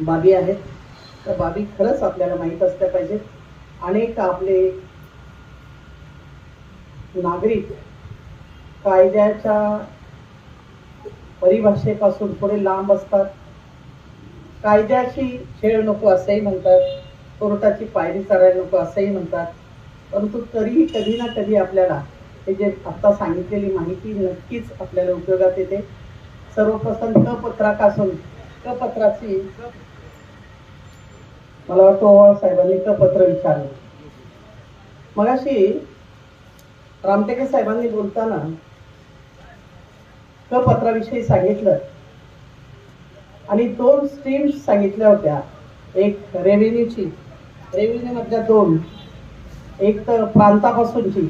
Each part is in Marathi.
बाबी आहेत. त्या बाबी खरंच आपल्याला माहीत असल्या पाहिजेत अनेक आपले नागरिक कायद्याच्या परिभाषेपासून थोडे लांब असतात. कायद्याची खेळ नको असंही म्हणतात. कोर्टाची पायरी चढायला नको असंही म्हणतात. परंतु तरीही कधी ना कधी आपल्याला हे जे आत्ता सांगितलेली माहिती नक्कीच आपल्याला उपयोगात येते. सर्वप्रथम क पत्रापासून क पत्राची मला वाटतं ओवाळ साहेबांनी क पत्र विचारलं. मगाशी रामटेके साहेबांनी बोलताना क पत्राविषयी सांगितलं. आणि दोन स्ट्रीम्स सांगितल्या होत्या. एक रेव्हेन्यूची रेव्हेन्यू मधल्या दोन. एक तर प्रांतापासूनची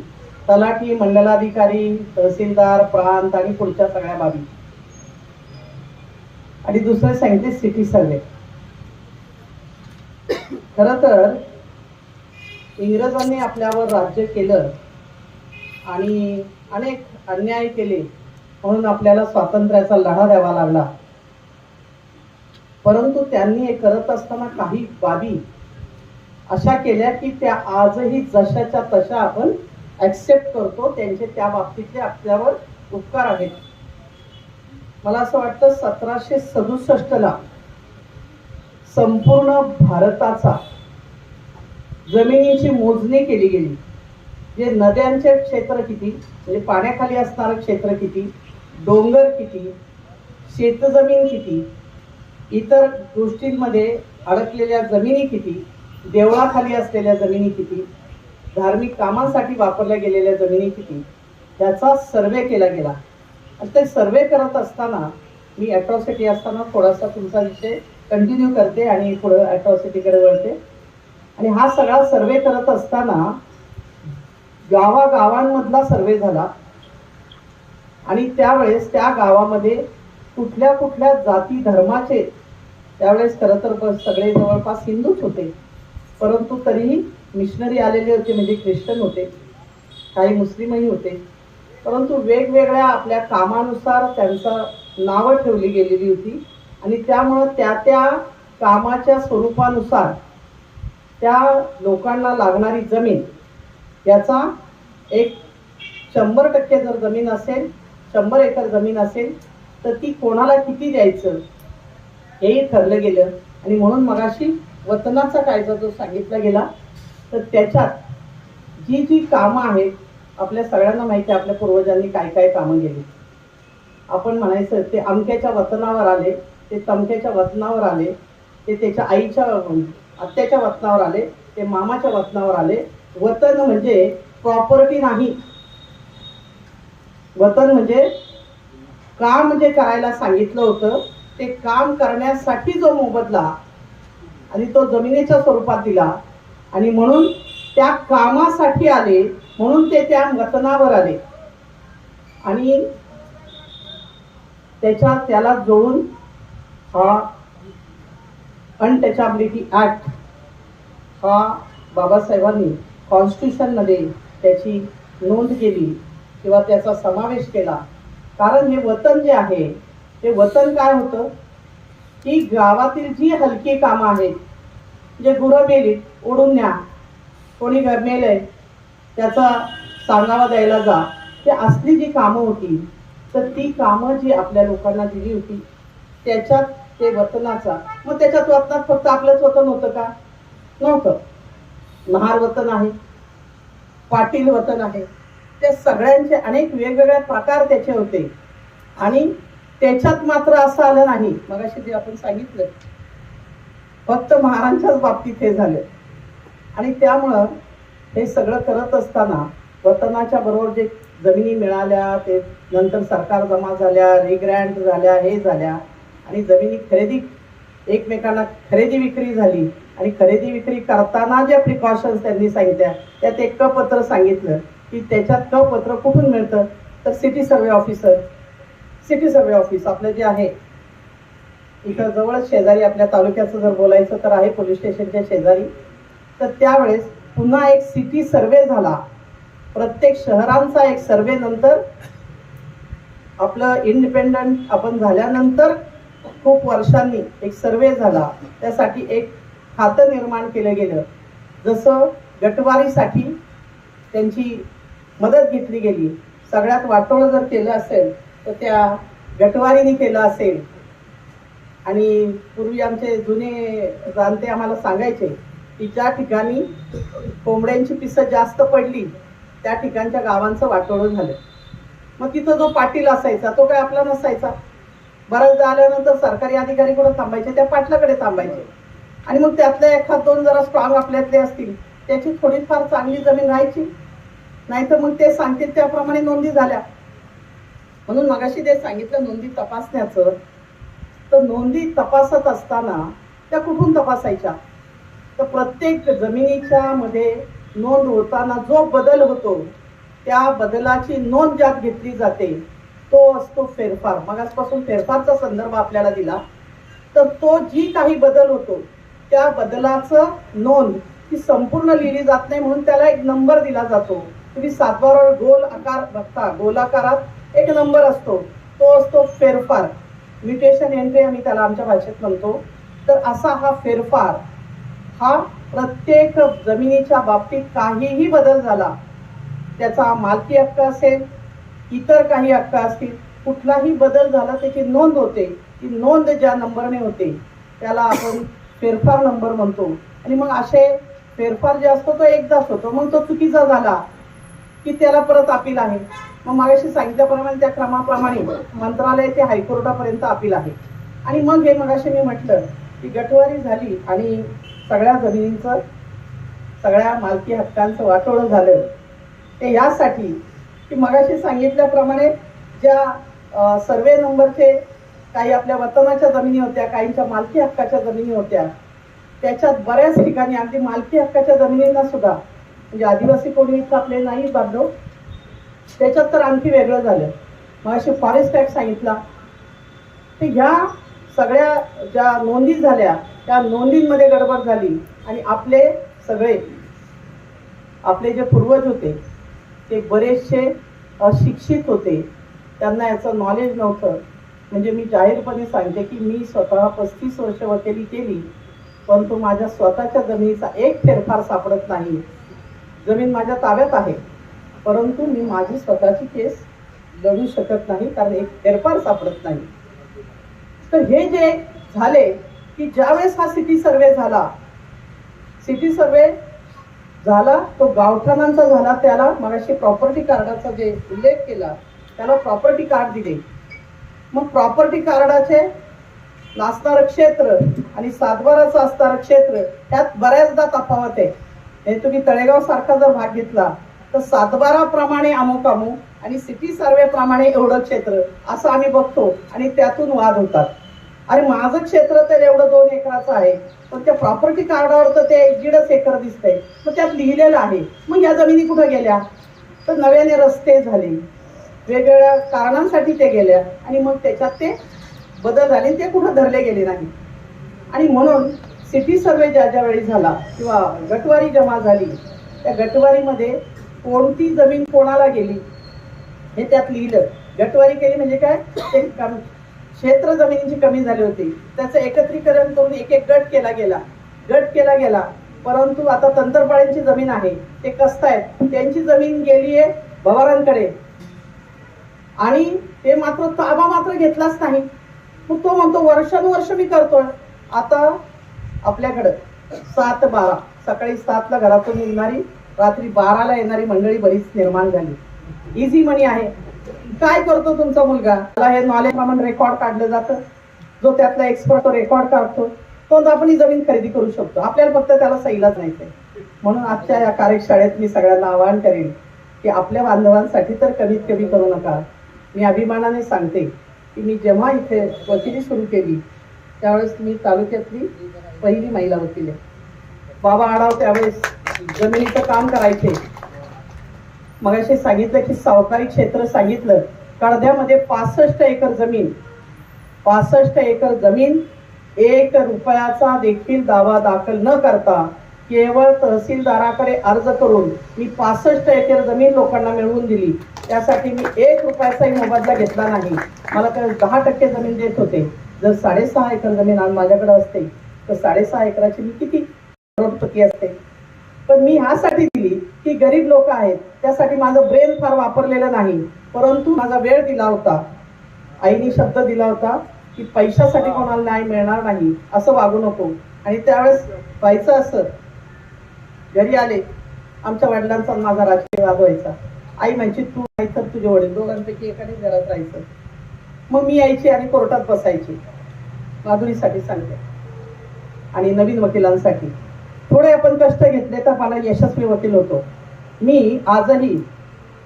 तलाठी मंडलाधिकारी तहसीलदार प्रांत आणि पुढच्या सगळ्या बाबी. आणि दुसरं सांगितले सिटी सर्वे खर तर इंग्रजांनी आपल्यावर राज्य केलं आणि अनेक अन्याय केले म्हणून आपल्याला स्वातंत्र्याचा लढा द्यावा लागला. परंतु त्यांनी हे करत असताना काही बाबी अशा केल्या की त्या आजही जशाच्या तशा आपण ऍक्सेप्ट करतो. त्यांचे त्या बाबतीतले आपल्यावर उपकार आहेत. मला असं वाटतं सतराशे सदुसष्ट ला संपूर्ण भारताचा जमिनीची मोजणी केली गेली. जे नद्यांचे क्षेत्र किती म्हणजे पाण्याखाली असणारं क्षेत्र किती डोंगर किती शेतजमीन किती इतर गोष्टींमध्ये अडकलेल्या जमिनी किती देवळाखाली असलेल्या जमिनी किती धार्मिक कामांसाठी वापरल्या गेलेल्या जमिनी किती त्याचा सर्वे केला गेला. आणि ते सर्वे करत असताना मी ॲट्रॉसिटी असताना थोडासा तुमचा विषय कंटिन्यू करते आणि पुढं अॅट्रॉसिटीकडे वळते आणि हा सगळा सर्वे करत असताना गावागावांमधला सर्वे झाला. आणि त्यावेळेस त्या गावामध्ये कुठल्या कुठल्या जाती धर्माचे त्यावेळेस खरं तर सगळे जवळपास हिंदूच होते. परंतु तरीही मिशनरी आलेले होते म्हणजे ख्रिश्चन होते. काही मुस्लिमही होते. परंतु वेगवेगळ्या आपल्या कामानुसार त्यांचा नावं ठेवली गेलेली होती. आणि त्यामुळं त्या त्या कामाच्या स्वरूपानुसार त्या लोकांना लागणारी जमीन याचा एक शंभर टक्के जर जमीन असेल शंभर एकर जमीन असेल तर ती कोणाला किती द्यायचं? हेही ठरलं गेलं. आणि म्हणून मगाशी वतनाचा कायदा जो सांगितला गेला तर त्याच्यात जी जी कामं आहेत आपल्या सगळ्यांना माहिती आहे आपल्या पूर्वजांनी काय काय कामं केली. आपण म्हणायचं ते अमक्याच्या वतनावर आले ते तमक्याच्या वतनावर आले ते त्याच्या आईच्या आत्याच्या वतनावर आले ते मामाच्या वतनावर आले. वतन म्हणजे प्रॉपर्टी नाही. वतन म्हणजे काम जे करायला सांगितलं होतं ते काम करण्यासाठी जो मोबदला आणि तो जमिनीच्या स्वरूपात दिला आणि म्हणून त्या कामासाठी आले म्हणून ते त्या वतनावर आले. आणि त्याच्या त्याला जोडून हा. अनटचॅबिलिटी ऍक्ट हा बाबासाहेबांनी कॉन्स्टिट्यूशनमध्ये त्याची नोंद केली किंवा त्याचा समावेश केला. कारण हे वतन जे आहे ते वतन काय होतं? की गावातील जी हलकी कामं आहेत जे गुरं मेलीत ओढून न्या. कोणी घर मेलंय त्याचा सांगावा द्यायला जा. ते असली जी कामं होती तर ती कामं जी आपल्या लोकांना दिली होती त्याच्यात ते वतनाचा. मग त्याच्यात वतनात फक्त आपलंच वतन होतं का? नव्हतं. महार वतन आहे पाटील वतन आहे. ते सगळ्यांचे अनेक वेगवेगळ्या प्रकार त्याचे होते. आणि त्याच्यात मात्र असं आलं नाही. मगाशी जे आपण सांगितलं फक्त महाराजांच्याच बाबतीत हे झालं. आणि त्यामुळं हे सगळं करत असताना वतनाच्या बरोबर जे जमिनी मिळाल्या ते नंतर सरकार जमा झाल्या रिग्रँट झाल्या हे झाल्या. आणि जमिनी खरेदी एकमेकांना खरेदी विक्री झाली आणि खरेदी विक्री करताना ज्या प्रिकॉशन्स त्यांनी सांगितल्या त्यात एक क पत्र सांगितलं की त्याच्यात क पत्र कुठून मिळतं? तर city survey officer city survey office आपलं जे आहे इथं जवळच शेजारी आपल्या तालुक्याचं जर बोलायचं तर आहे पोलीस स्टेशनच्या शेजारी. तर त्यावेळेस पुन्हा एक सिटी सर्वे झाला. प्रत्येक शहरांचा एक सर्वे नंतर आपलं इंडिपेंडंट आपण झाल्यानंतर खूप वर्षांनी एक सर्वे झाला. त्यासाठी एक खातं निर्माण केलं गेलं. जसं गटवारीसाठी त्यांची मदत घेतली गेली. सगळ्यात वाटोळं जर केलं असेल तर त्या गटवारीने केलं असेल. आणि पूर्वी आमचे जुने जाणते आम्हाला सांगायचे की ज्या ठिकाणी कोंबड्यांची पिसं जास्त पडली त्या ठिकाणच्या गावांचं वाटोळं झालं. मग तिथं जो पाटील असायचा तो काय आपला नसायचा? बऱ्याचदा आल्यानंतर सरकारी अधिकारी कुठं थांबायचे? त्या पाटलाकडे थांबायचे. आणि मग त्यातल्या एखाद दोन जरा स्ट्रॉंग आपल्यातले असतील त्याची थोडीफार चांगली जमीन राहायची. नाहीतर मग ते सांगतील त्याप्रमाणे नोंदी झाल्या. म्हणून मगाशी ते सांगितलं नोंदी तपासण्याचं तर नोंदी तपासत असताना त्या कुठून तपासायच्या? तर प्रत्येक जमिनीच्या मध्ये नोंद होताना जो बदल होतो त्या बदलाची नोंद ज्यात घेतली जाते तो असतो फेरफार. मगासपासून फेरफारचा संदर्भ आपल्याला दिला. तर तो जी काही बदल होतो त्या बदलाचं नोंद ती संपूर्ण लिहिली जात नाही म्हणून त्याला एक नंबर दिला जातो. तुम्ही सातवारावर गोल आकार बघता गोलाकारात एक नंबर असतो. तो असतो फेरफार. म्युटेशन एंट्री आम्ही त्याला आमच्या भाषेत म्हणतो. तर असा हा फेरफार हा प्रत्येक जमिनीच्या बाबतीत काहीही बदल झाला त्याचा मालकी हक्क असेल इतर काही हक्क असतील कुठलाही बदल झाला त्याची नोंद होते. ती नोंद ज्या नंबरने होते त्याला आपण फेरफार नंबर म्हणतो. आणि मग असे फेरफार जे असतो तो एकदाच होतो. मग तो चुकीचा झाला की त्याला परत अपील आहे. मग मागाशी सांगितल्याप्रमाणे त्या क्रमाप्रमाणे मंत्रालय ते हायकोर्टापर्यंत अपील आहे. आणि मग हे मगाशी मी म्हटलं की गटवारी झाली आणि सगळ्या जमिनींचं सगळ्या मालकी हक्कांचं वाटोळं झालं. ते यासाठी की मगाशी सांगितल्याप्रमाणे ज्या सर्वे नंबरचे काही आपल्या वतनाच्या जमिनी होत्या काहींच्या मालकी हक्काच्या जमिनी होत्या त्याच्यात बऱ्याच ठिकाणी अगदी मालकी हक्काच्या जमिनींना सुद्धा म्हणजे आदिवासी कोणी इथं आपले नाही बांधव त्याच्यात तर आणखी वेगळं झालं. मग अशी फॉरेस्ट ॲक्ट सांगितला. तर ह्या सगळ्या ज्या नोंदी झाल्या त्या नोंदींमध्ये गडबड झाली आणि आपले सगळे आपले जे पूर्वज होते ते बरेचसे अशिक्षित होते. त्यांना याचं नॉलेज नव्हतं. म्हणजे मी जाहीरपणे सांगते की मी स्वतः पस्तीस वर्ष वकिली केली परंतु माझ्या स्वतःच्या जमिनीचा एक फेरफार सापडत नाही. जमीन माझ्या ताब्यात आहे परंतु मी माझी स्वतःची केस लढू शकत नाही कारण एक फेरफार सापडत नाही. तर हे जे झाले की ज्यावेळेस हा सिटी सर्वे झाला सिटी सर्वे झाला तो गावठाणांचा झाला त्याला मगाशी प्रॉपर्टी कार्डाचा जे उल्लेख केला त्याला प्रॉपर्टी कार्ड दिले. मग प्रॉपर्टी कार्डाचे नाचणारं क्षेत्र आणि सातबाराचं असणारं क्षेत्र त्यात बऱ्याचदा तफावत आहे. हे तुम्ही तळेगाव सारखा जर भाग घेतला तर सातबाराप्रमाणे अमुक अमुक आणि सिटी सर्वे प्रमाणे एवढं क्षेत्र असं आम्ही बघतो आणि त्यातून वाद होतात. अरे माझं क्षेत्र तर एवढं दोन एकराचं आहे पण त्या प्रॉपर्टी कार्डावर तर ते एक दीडच एकर दिसतंय. मग त्यात लिहिलेलं आहे मग या जमिनी कुठं गेल्या? तर नव्याने रस्ते झाले. वेगवेगळ्या कारणांसाठी ते गेल्या आणि मग त्याच्यात ते बदल झाले ते कुठं धरले गेले नाही. आणि म्हणून सिटी सर्वे ज्या ज्या वेळी झाला किंवा गटवारी जमा झाली त्या गटवारीमध्ये कोणती जमीन कोणाला गेली? हे त्यात लिहिलं. गटवारी केली म्हणजे काय? ते क्षेत्र जमिनीची कमी झाली होती. त्याचं एकत्रीकरण करून एक एक गट केला गेला. गट केला गेला. परंतु आता तंत्रपाळ्यांची जमीन आहे. ते कसतायत त्यांची जमीन गेली आहे भवारांकडे. आणि ते मात्र ताबा मात्र घेतलाच नाही. मग तो म्हणतो वर्षानुवर्ष मी करतोय. आता आपल्याकडं सात बारा. सकाळी सातला घरातून निघणारी रात्री बाराला येणारी मंडळी बरीच निर्माण झाली. इझी मनी आहे. काय करतो तुमचा मुलगा? त्याला हे नॉलेज प्रमाणे रेकॉर्ड काढलं जातं. जो त्यातला एक्सपर्ट तो रेकॉर्ड काढतो. तो आपण ही जमीन खरेदी करू शकतो. आपल्याला फक्त त्याला सहीलाच नाही म्हणून आजच्या या कार्यशाळेत मी सगळ्यांना आवाहन करेन की आपल्या बांधवांसाठी तर कमीत कमी करू नका. मी अभिमानाने सांगते की मी जेव्हा इथे वकिली सुरू केली त्यावेळेस मी तालुक्यातली पहिली महिला वकील आहे. बाबा आडाव त्यावेळेस जमिनीचं काम करायचे. मग असे सांगितलं की सावकारी क्षेत्र सांगितलं. कळद्यामध्ये पासष्ट एकर जमीन. पासष्ट एकर जमीन एक रुपयाचा देखील दावा दाखल न करता केवळ तहसीलदाराकडे अर्ज करून मी पासष्ट एकर जमीन लोकांना मिळवून दिली. त्यासाठी मी एक रुपयाचाही मोबदला घेतला नाही. मला तर दहा टक्के जमीन देत होते. जर साडेसहा एकर जमीन आज माझ्याकडे असते तर साडेसहा एकराची मी किती करोडपती असते? पण मी ह्यासाठी दिली की गरीब लोक आहेत त्यासाठी माझं ब्रेन फार वापरलेलं नाही. परंतु माझा वेळ दिला होता. आईने शब्द दिला होता की पैशासाठी कोणाला न्याय मिळणार नाही असं वागू नको. आणि त्यावेळेस व्हायचं असं. घरी आले. आमच्या वडिलांचा माझा राजकीय वाद व्हायचा. आई म्हणजे तू नाही तर तुझे वडील दोघांपैकी एकाने घरात राहायचं. मग मी यायची आणि कोर्टात बसायची. माधुरीसाठी सांगते. आणि नवीन वकिलांसाठी. थोडे आपण कष्ट घेतले तर मला यशस्वी वकील होतो. मी आजही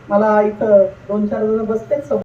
मला इथं दोन चार जण बसतेच